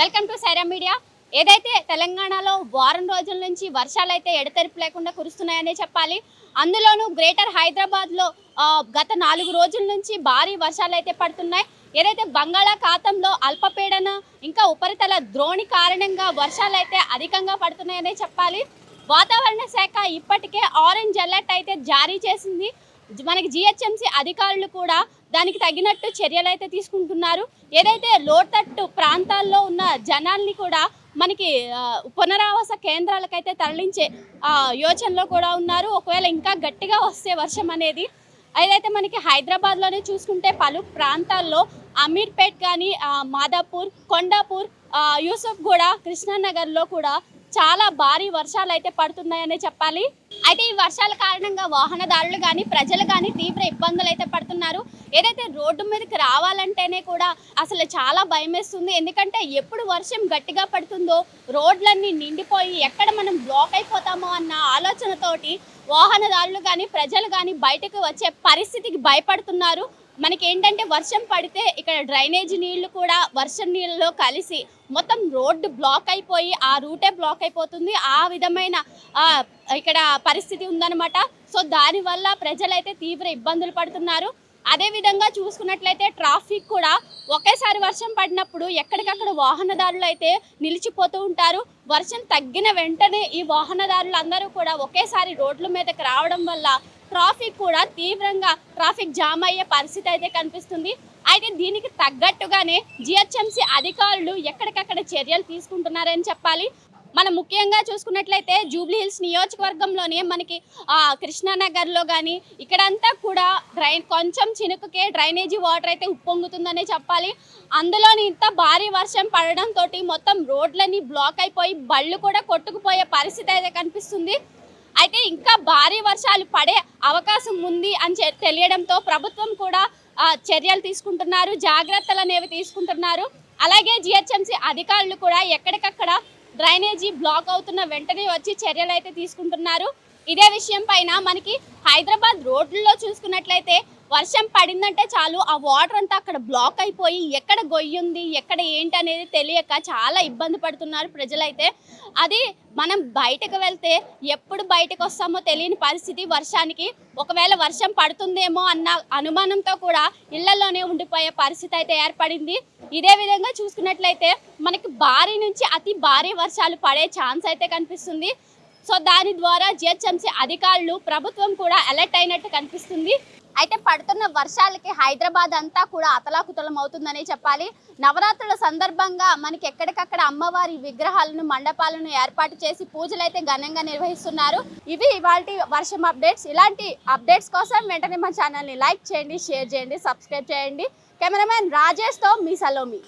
Welcome to Sye Raa media. ఏదైతే తెలంగాణలో వారం రోజుల నుంచి వర్షాలు అయితే ఎడతెరిపి లేకుండా కురుస్తున్నాయనే చెప్పాలి. అందులోనూ గ్రేటర్ హైదరాబాద్లో గత నాలుగు రోజుల నుంచి భారీ వర్షాలు అయితే పడుతున్నాయి. ఏదైతే బంగాళాఖాతంలో అల్పపీడన ఇంకా ఉపరితల ద్రోణి కారణంగా వర్షాలు అయితే అధికంగా పడుతున్నాయనే చెప్పాలి. వాతావరణ శాఖ ఇప్పటికే ఆరెంజ్ అలర్ట్ అయితే జారీ చేసింది. మనకి జిహెచ్ఎంసీ అధికారులు కూడా దానికి తగినట్టు చర్యలు అయితే తీసుకుంటున్నారు. ఏదైతే లోతట్టు ప్రాంతాల్లో ఉన్న జనాల్ని కూడా మనకి పునరావాస కేంద్రాలకైతే తరలించే యోచనలో కూడా ఉన్నారు. ఒకవేళ ఇంకా గట్టిగా వస్తే వర్షం అనేది. ఏదైతే మనకి హైదరాబాద్లోనే చూసుకుంటే పలు ప్రాంతాల్లో అమీర్పేట్ కానీ మాదాపూర్ కొండాపూర్ యూసఫ్ కూడా కృష్ణానగర్లో కూడా చాలా భారీ వర్షాలు అయితే పడుతున్నాయనే చెప్పాలి. అయితే ఈ వర్షాల కారణంగా వాహనదారులు కానీ ప్రజలు కానీ తీవ్ర ఇబ్బందులు అయితే పడుతున్నారు. ఏదైతే రోడ్డు మీదకి రావాలంటేనే కూడా అసలు చాలా భయం వేస్తుంది ఎందుకంటే ఎప్పుడు వర్షం గట్టిగా పడుతుందో రోడ్లన్నీ నిండిపోయి ఎక్కడ మనం బ్లాక్ అయిపోతామో అన్న ఆలోచనతోటి వాహనదారులు కానీ ప్రజలు కానీ బయటకు వచ్చే పరిస్థితికి భయపడుతున్నారు. మనకి ఏంటంటే వర్షం పడితే ఇక్కడ డ్రైనేజ్ నీళ్ళు కూడా వర్షం నీళ్ళలో కలిసి మొత్తం రోడ్డు బ్లాక్ అయిపోయి ఆ రూటే బ్లాక్ అయిపోతుంది. ఆ విధమైన ఇక్కడ పరిస్థితి ఉందన్నమాట. సో దానివల్ల ప్రజలైతే తీవ్ర ఇబ్బందులు పడుతున్నారు. అదే విధంగా చూసుకున్నట్లయితే ట్రాఫిక్ కూడా ఒకేసారి వర్షం పడినప్పుడు ఎక్కడికక్కడ వాహనదారులు అయితే నిలిచిపోతూ ఉంటారు. వర్షం తగ్గిన వెంటనే ఈ వాహనదారులు అందరూ కూడా ఒకేసారి రోడ్ల మీదకి రావడం వల్ల ట్రాఫిక్ కూడా తీవ్రంగా ట్రాఫిక్ జామ్ అయ్యే పరిస్థితి అయితే కనిపిస్తుంది. అయితే దీనికి తగ్గట్టుగానే జిహెచ్ఎంసీ అధికారులు ఎక్కడికక్కడ చర్యలు తీసుకుంటున్నారని చెప్పాలి. మనం ముఖ్యంగా చూసుకున్నట్లయితే జూబ్లీ హిల్స్ నియోజకవర్గంలోనే మనకి కృష్ణానగర్లో కానీ ఇక్కడంతా కూడా డ్రైన్ కొంచెం చినుకుకే డ్రైనేజీ వాటర్ అయితే ఉప్పొంగుతుందనే చెప్పాలి. అందులోని ఇంత భారీ వర్షం పడడంతో మొత్తం రోడ్లన్నీ బ్లాక్ అయిపోయి బళ్ళు కూడా కొట్టుకుపోయే పరిస్థితి అయితే కనిపిస్తుంది. అయితే ఇంకా భారీ వర్షాలు పడే అవకాశం ఉంది అని తెలియడంతో ప్రభుత్వం కూడా చర్యలు తీసుకుంటున్నారు జాగ్రత్తలు అనేవి తీసుకుంటున్నారు. అలాగే జిహెచ్ఎంసీ అధికారులు కూడా ఎక్కడికక్కడ డ్రైనేజీ బ్లాక్ అవుతున్న వెంటనే వచ్చి చర్యలు అయితే తీసుకుంటున్నారు. ఇదే విషయం పైన మనకి హైదరాబాద్ రోడ్లలో చూసుకున్నట్లయితే వర్షం పడిందంటే చాలు ఆ వాటర్ అంతా అక్కడ బ్లాక్ అయిపోయి ఎక్కడ గొయ్యుంది ఎక్కడ ఏంటి అనేది తెలియక చాలా ఇబ్బంది పడుతున్నారు ప్రజలైతే. అది మనం బయటకు వెళ్తే ఎప్పుడు బయటకు వస్తామో తెలియని పరిస్థితి వర్షానికి. ఒకవేళ వర్షం పడుతుందేమో అన్న అనుమానంతో కూడా ఇళ్ళలోనే ఉండిపోయే పరిస్థితి అయితే ఏర్పడింది. ఇదే విధంగా చూసుకున్నట్లయితే మనకి భారీ నుంచి అతి భారీ వర్షాలు పడే ఛాన్స్ అయితే కనిపిస్తుంది. సో దాని ద్వారా జిహెచ్ఎంసీ అధికారులు ప్రభుత్వం కూడా అలర్ట్ అయినట్టు కనిపిస్తుంది. అయితే పడుతున్న వర్షాలకి హైదరాబాద్ అంతా కూడా అతలాకుతలం అవుతుందనే చెప్పాలి. నవరాత్రుల సందర్భంగా మనకి ఎక్కడికక్కడ అమ్మవారి విగ్రహాలను మండపాలను ఏర్పాటు చేసి పూజలు అయితే ఘనంగా నిర్వహిస్తున్నారు. ఇవి ఇవాళ వర్షం అప్డేట్స్. ఇలాంటి అప్డేట్స్ కోసం వెంటనే మా ఛానల్ని లైక్ చేయండి షేర్ చేయండి సబ్స్క్రైబ్ చేయండి. కెమెరామెన్ రాజేష్తో మీ సలోమి.